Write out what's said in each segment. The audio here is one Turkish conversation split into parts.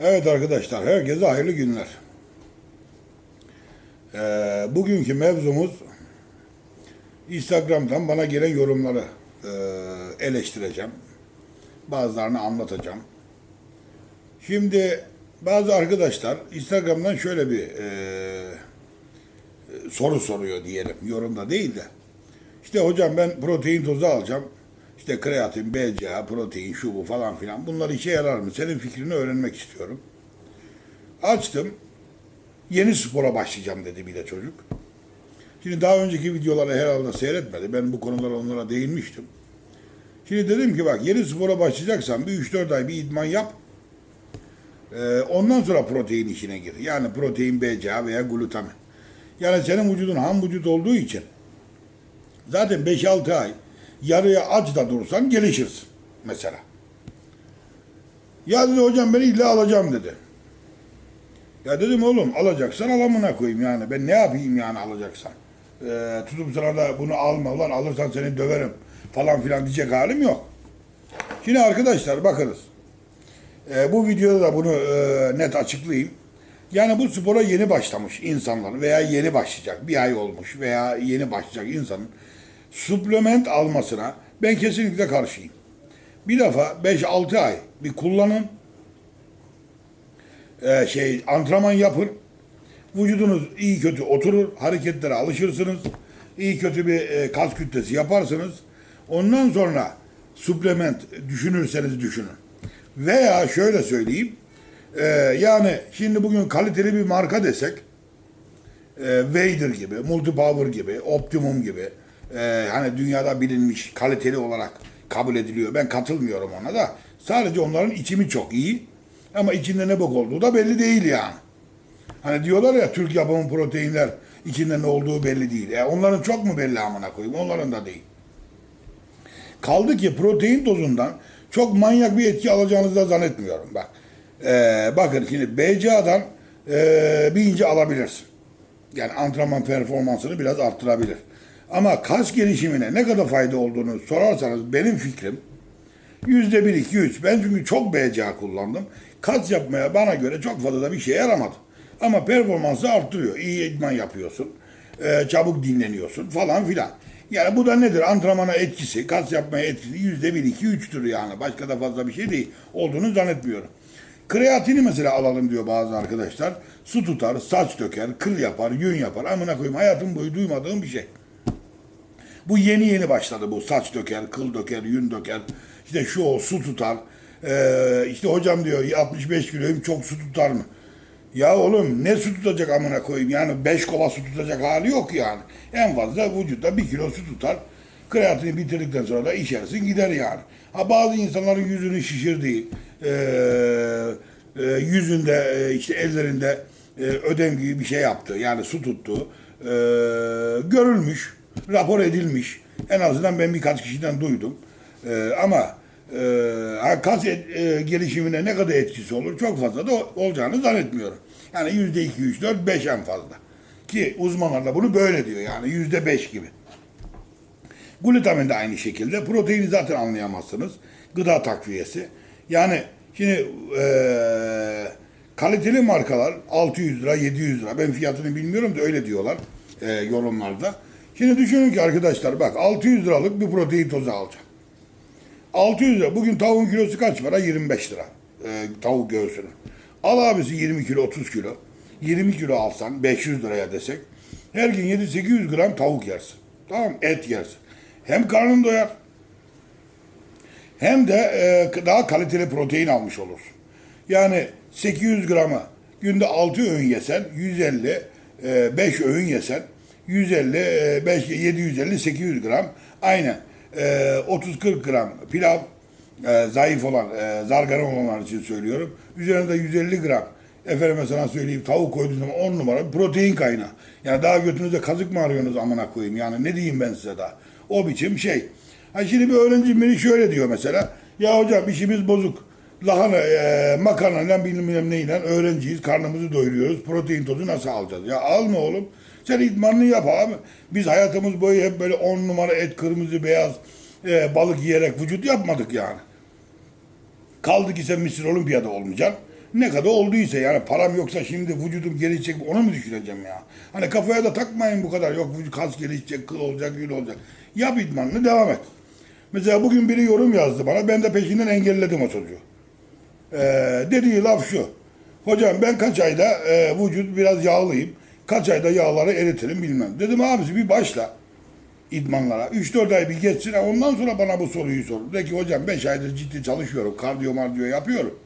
Evet arkadaşlar, herkese hayırlı günler. Ee, bugünkü mevzumuz Instagram'dan bana gelen yorumları e, eleştireceğim. Bazılarını anlatacağım. Şimdi bazı arkadaşlar Instagram'dan şöyle bir e, soru soruyor diyelim. Yorumda değil de. İşte hocam ben protein tozu alacağım. İşte kreatin, BCA, protein, şu bu falan filan. Bunlar işe yarar mı? Senin fikrini öğrenmek istiyorum. Açtım. Yeni spora başlayacağım dedi bir de çocuk. Şimdi daha önceki videoları herhalde seyretmedi. Ben bu konulara onlara değinmiştim. Şimdi dedim ki bak yeni spora başlayacaksan bir 3-4 ay bir idman yap. Ee, ondan sonra protein işine gir. Yani protein BCA veya glutamin. Yani senin vücudun ham vücut olduğu için zaten 5-6 ay yarıya aç da dursan gelişirsin mesela. Ya dedi hocam ben illa alacağım dedi. Ya dedim oğlum alacaksan alamına koyayım yani. Ben ne yapayım yani alacaksan. Ee, tutup sana da bunu alma ulan alırsan seni döverim falan filan diyecek halim yok. Şimdi arkadaşlar bakınız. Ee, bu videoda da bunu e, net açıklayayım. Yani bu spora yeni başlamış insanlar veya yeni başlayacak bir ay olmuş veya yeni başlayacak insanın suplement almasına ben kesinlikle karşıyım. Bir defa 5-6 ay bir kullanın. Ee, şey antrenman yapın. Vücudunuz iyi kötü oturur, hareketlere alışırsınız. İyi kötü bir e, kas kütlesi yaparsınız. Ondan sonra suplement düşünürseniz düşünün. Veya şöyle söyleyeyim. e, yani şimdi bugün kaliteli bir marka desek e, Vader gibi, Multipower gibi, Optimum gibi e, hani dünyada bilinmiş kaliteli olarak kabul ediliyor. Ben katılmıyorum ona da. Sadece onların içimi çok iyi. Ama içinde ne bok olduğu da belli değil yani. Hani diyorlar ya Türk yapımı proteinler içinde ne olduğu belli değil. E onların çok mu belli amına koyayım? Onların da değil. Kaldı ki protein tozundan çok manyak bir etki alacağınızı da zannetmiyorum. Bak. Ee, bakın şimdi BCA'dan ee, bir ince alabilirsin. Yani antrenman performansını biraz arttırabilir. Ama kas gelişimine ne kadar fayda olduğunu sorarsanız benim fikrim yüzde bir, iki, üç. Ben çünkü çok BCA kullandım. Kas yapmaya bana göre çok fazla da bir şey yaramadı. Ama performansı arttırıyor. İyi idman yapıyorsun. ee, çabuk dinleniyorsun falan filan. Yani bu da nedir? Antrenmana etkisi, kas yapmaya etkisi yüzde bir, iki, üçtür yani. Başka da fazla bir şey değil. Olduğunu zannetmiyorum. Kreatini mesela alalım diyor bazı arkadaşlar. Su tutar, saç döker, kıl yapar, yün yapar. Amına koyayım hayatım boyu duymadığım bir şey. Bu yeni yeni başladı bu. Saç döker, kıl döker, yün döker. İşte şu o su tutar. Ee, işte hocam diyor 65 kiloyum çok su tutar mı? Ya oğlum ne su tutacak amına koyayım yani 5 kova su tutacak hali yok yani. En fazla vücutta 1 kilo su tutar. Kreatini bitirdikten sonra da içersin gider yani. Ha bazı insanların yüzünü şişirdiği, e, e, yüzünde e, işte ellerinde e, ödem gibi bir şey yaptı. Yani su tuttu. E, görülmüş, rapor edilmiş. En azından ben birkaç kişiden duydum. E, ama e, kas et- e, gelişimine ne kadar etkisi olur çok fazla da olacağını zannetmiyorum. Yani yüzde iki, üç, dört, beş en fazla. Ki uzmanlar da bunu böyle diyor yani yüzde beş gibi. Glutamin de aynı şekilde. Proteini zaten anlayamazsınız. Gıda takviyesi. Yani şimdi eee, kaliteli markalar 600 lira, 700 lira. Ben fiyatını bilmiyorum da öyle diyorlar eee, yorumlarda. Şimdi düşünün ki arkadaşlar bak 600 liralık bir protein tozu alacağım. 600 lira. Bugün tavuğun kilosu kaç para? 25 lira. Eee, tavuk göğsünün. Al abisi 20 kilo, 30 kilo. 20 kilo alsan 500 liraya desek her gün 7-800 gram tavuk yersin. Tamam? Et yersin. Hem karnın doyar hem de e, daha kaliteli protein almış olursun. Yani 800 gramı günde 6 öğün yesen 150, 5 öğün yesen 150, e, 5, 750, 800 gram. Aynen. E, 30-40 gram pilav, e, zayıf olan, e, zargana olanlar için söylüyorum. Üzerine de 150 gram efendime sana söyleyeyim tavuk koyduğunuz zaman 10 numara protein kaynağı. Yani daha götünüze kazık mı arıyorsunuz amına koyayım yani ne diyeyim ben size daha. O biçim şey. Ha şimdi bir öğrenci biri şöyle diyor mesela. Ya hocam işimiz bozuk. Lahana, e, makarnayla bilmem neyle öğrenciyiz. Karnımızı doyuruyoruz. Protein tozu nasıl alacağız? Ya alma oğlum. Sen idmanını yap abi. Biz hayatımız boyu hep böyle 10 numara et, kırmızı, beyaz e, balık yiyerek vücut yapmadık yani. Kaldı ki sen Mısır Olimpiyada olmayacaksın. Ne kadar olduysa yani param yoksa şimdi vücudum gelişecek onu mu düşüneceğim ya? Hani kafaya da takmayın bu kadar. Yok vücut kas gelişecek, kıl olacak, yül olacak. Yap idmanını devam et. Mesela bugün biri yorum yazdı bana. Ben de peşinden engelledim o çocuğu. Ee, dediği laf şu. Hocam ben kaç ayda e, vücut biraz yağlıyım. Kaç ayda yağları eritirim bilmem. Dedim abisi bir başla idmanlara. 3-4 ay bir geçsin. Ondan sonra bana bu soruyu sor. De ki hocam 5 aydır ciddi çalışıyorum. Kardiyo mardiyo yapıyorum.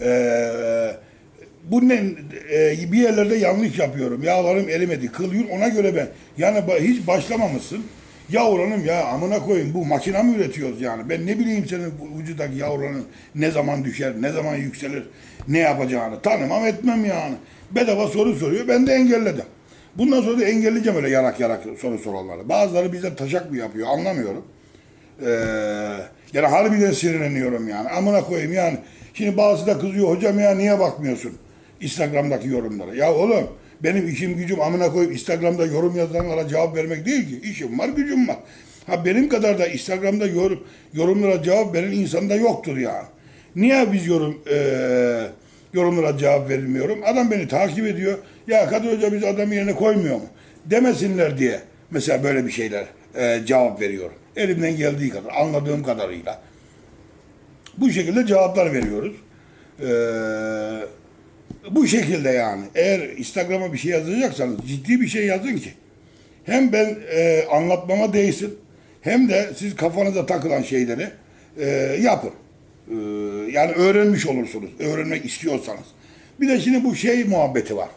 Ee, bu ne e, bir yerlerde yanlış yapıyorum. Yağlarım erimedi. Kıl yıl ona göre ben. Yani hiç başlamamışsın. Ya oranım ya amına koyayım bu makine mi üretiyoruz yani? Ben ne bileyim senin vücudaki yağ oranı ne zaman düşer, ne zaman yükselir, ne yapacağını tanımam etmem yani. Bedava soru soruyor ben de engelledim. Bundan sonra da engelleyeceğim öyle yarak yarak soru soranları. Bazıları bize taşak mı yapıyor anlamıyorum. Ee, yani harbiden sinirleniyorum yani. Amına koyayım yani. Şimdi bazısı da kızıyor hocam ya niye bakmıyorsun Instagram'daki yorumlara. Ya oğlum benim işim gücüm amına koyup Instagram'da yorum yazanlara cevap vermek değil ki. İşim var gücüm var. Ha benim kadar da Instagram'da yorum, yorumlara cevap veren insan da yoktur yani. Niye biz yorum eee, yorumlara cevap verilmiyorum? Adam beni takip ediyor. Ya Kadir Hoca biz adam yerine koymuyor mu? Demesinler diye mesela böyle bir şeyler eee, cevap veriyorum. Elimden geldiği kadar, anladığım kadarıyla. Bu şekilde cevaplar veriyoruz. Ee, bu şekilde yani. Eğer Instagram'a bir şey yazacaksanız ciddi bir şey yazın ki. Hem ben e, anlatmama değsin hem de siz kafanıza takılan şeyleri e, yapın. Ee, yani öğrenmiş olursunuz. Öğrenmek istiyorsanız. Bir de şimdi bu şey muhabbeti var.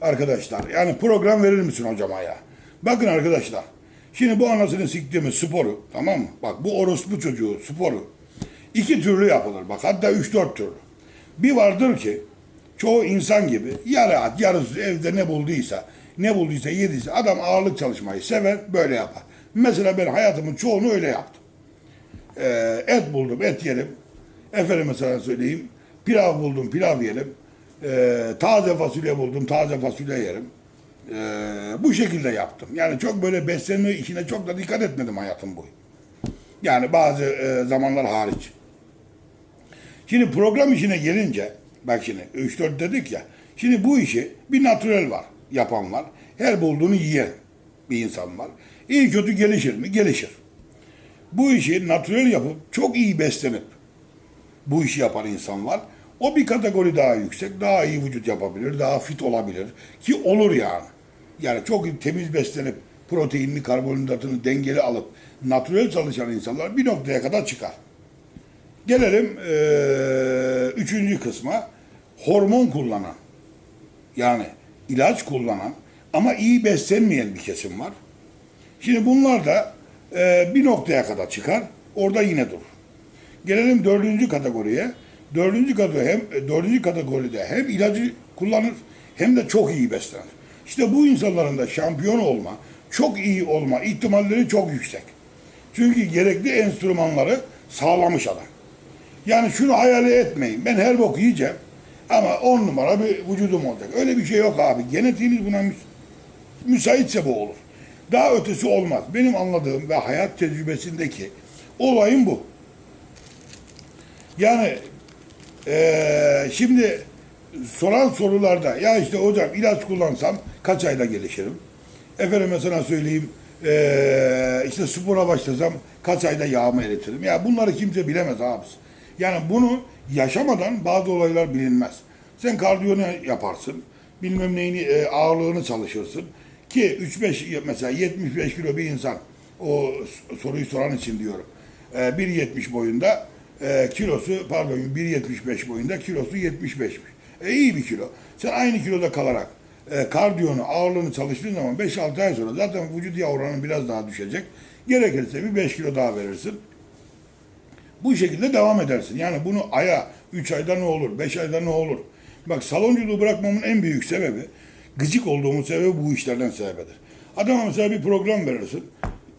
Arkadaşlar yani program verir misin hocama ya? Bakın arkadaşlar. Şimdi bu anasını siktiğimiz sporu tamam mı? Bak bu orospu çocuğu sporu iki türlü yapılır. Bak hatta üç dört türlü. Bir vardır ki çoğu insan gibi yarı at yarısı evde ne bulduysa ne bulduysa yediyse adam ağırlık çalışmayı sever böyle yapar. Mesela ben hayatımın çoğunu öyle yaptım. Ee, et buldum et yerim. Efendim mesela söyleyeyim. Pilav buldum pilav yerim. Ee, taze fasulye buldum taze fasulye yerim. Ee, bu şekilde yaptım. Yani çok böyle beslenme işine çok da dikkat etmedim hayatım boyu. Yani bazı e, zamanlar hariç. Şimdi program işine gelince, bak şimdi 3-4 dedik ya. Şimdi bu işi bir natürel var, yapan var. Her bulduğunu yiyen bir insan var. İyi kötü gelişir mi? Gelişir. Bu işi natürel yapıp çok iyi beslenip bu işi yapan insan var. O bir kategori daha yüksek, daha iyi vücut yapabilir, daha fit olabilir ki olur yani. Yani çok temiz beslenip proteinini, karbonhidratını dengeli alıp natürel çalışan insanlar bir noktaya kadar çıkar. Gelelim eee, üçüncü kısma. Hormon kullanan, yani ilaç kullanan ama iyi beslenmeyen bir kesim var. Şimdi bunlar da eee, bir noktaya kadar çıkar, orada yine dur. Gelelim dördüncü kategoriye. Dördüncü kategori hem dördüncü kategoride hem ilacı kullanır hem de çok iyi beslenir. İşte bu insanların da şampiyon olma, çok iyi olma ihtimalleri çok yüksek. Çünkü gerekli enstrümanları sağlamış adam. Yani şunu hayal etmeyin. Ben her bok yiyeceğim ama on numara bir vücudum olacak. Öyle bir şey yok abi. Genetiğiniz buna müs- müsaitse bu olur. Daha ötesi olmaz. Benim anladığım ve hayat tecrübesindeki olayım bu. Yani eee, şimdi soran sorularda ya işte hocam ilaç kullansam kaç ayda gelişirim? Efendim mesela söyleyeyim eee, işte spora başlasam kaç ayda yağımı eritirim? Ya bunları kimse bilemez abisi. Yani bunu yaşamadan bazı olaylar bilinmez. Sen kardiyonu yaparsın. Bilmem neyini e, ağırlığını çalışırsın. Ki 3-5 mesela 75 kilo bir insan o soruyu soran için diyorum. E, 1.70 boyunda e, kilosu pardon 1.75 boyunda kilosu 75'miş. E, iyi bir kilo. Sen aynı kiloda kalarak e, kardiyonu, ağırlığını çalıştığın zaman 5-6 ay sonra zaten vücut yağ oranın biraz daha düşecek. Gerekirse bir 5 kilo daha verirsin. Bu şekilde devam edersin. Yani bunu aya 3 ayda ne olur, 5 ayda ne olur? Bak salonculuğu bırakmamın en büyük sebebi, gıcık olduğumun sebebi bu işlerden sebebidir. Adama mesela bir program verirsin.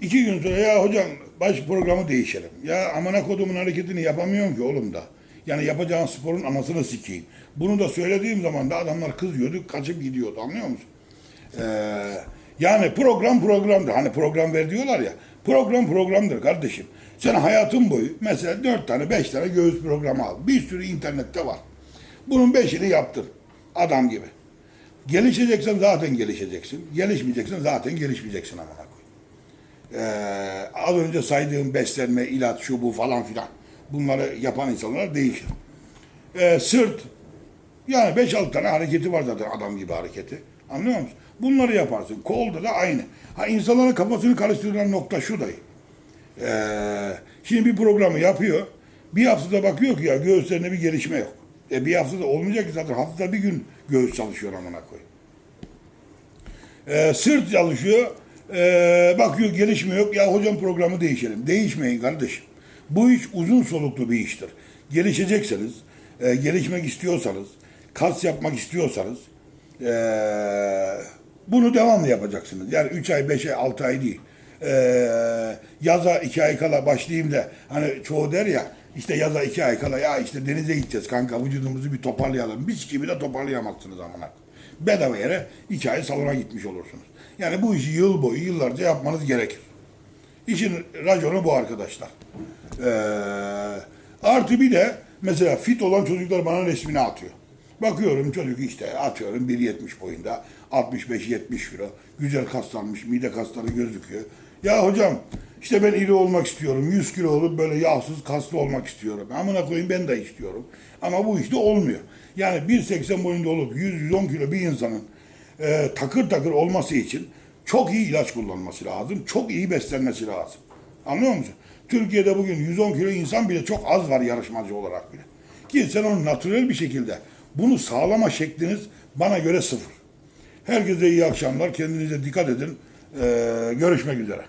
İki gün sonra ya hocam baş programı değişelim. Ya amına kodumun hareketini yapamıyorum ki oğlum da. Yani yapacağın sporun anasını sikeyim. Bunu da söylediğim zaman da adamlar kızıyordu, kaçıp gidiyordu anlıyor musun? Ee, yani program programdır. Hani program ver diyorlar ya. Program programdır kardeşim. Sen hayatın boyu mesela 4 tane 5 tane göğüs programı al. Bir sürü internette var. Bunun 5'ini yaptın. Adam gibi. Gelişeceksen zaten gelişeceksin. Gelişmeyeceksen zaten gelişmeyeceksin amına koyayım. Ee, az önce saydığım beslenme, ilaç, şu bu falan filan. Bunları yapan insanlar değişir. Ee, sırt, yani 5-6 tane hareketi var zaten adam gibi hareketi. Anlıyor musun? Bunları yaparsın. Kolda da aynı. Ha insanların kafasını karıştıran nokta şu dayı. Ee, şimdi bir programı yapıyor. Bir haftada bakıyor ki ya göğüslerinde bir gelişme yok. E bir haftada olmayacak ki zaten haftada bir gün göğüs çalışıyor amına koy. Ee, sırt çalışıyor. Ee, bakıyor gelişme yok. Ya hocam programı değişelim. Değişmeyin kardeşim. Bu iş uzun soluklu bir iştir. Gelişecekseniz, e, gelişmek istiyorsanız, kas yapmak istiyorsanız e, bunu devamlı yapacaksınız. Yani 3 ay, 5 ay, 6 ay değil. E, yaza 2 ay kala başlayayım da hani çoğu der ya işte yaza 2 ay kala ya işte denize gideceğiz kanka vücudumuzu bir toparlayalım. Hiç gibi de toparlayamazsınız amına. Bedava yere 2 ay salona gitmiş olursunuz. Yani bu işi yıl boyu yıllarca yapmanız gerekir. İşin raconu bu arkadaşlar. Ee, artı bir de mesela fit olan çocuklar bana resmini atıyor. Bakıyorum çocuk işte atıyorum 1.70 boyunda 65-70 kilo. Güzel kaslanmış mide kasları gözüküyor. Ya hocam işte ben iri olmak istiyorum. 100 kilo olup böyle yağsız kaslı olmak istiyorum. Amına koyayım ben de istiyorum. Ama bu işte olmuyor. Yani 1.80 boyunda olup 100-110 kilo bir insanın e, takır takır olması için çok iyi ilaç kullanması lazım. Çok iyi beslenmesi lazım. Anlıyor musun? Türkiye'de bugün 110 kilo insan bile çok az var yarışmacı olarak bile. Ki sen onu natürel bir şekilde bunu sağlama şekliniz bana göre sıfır. Herkese iyi akşamlar. Kendinize dikkat edin. Ee, görüşmek üzere.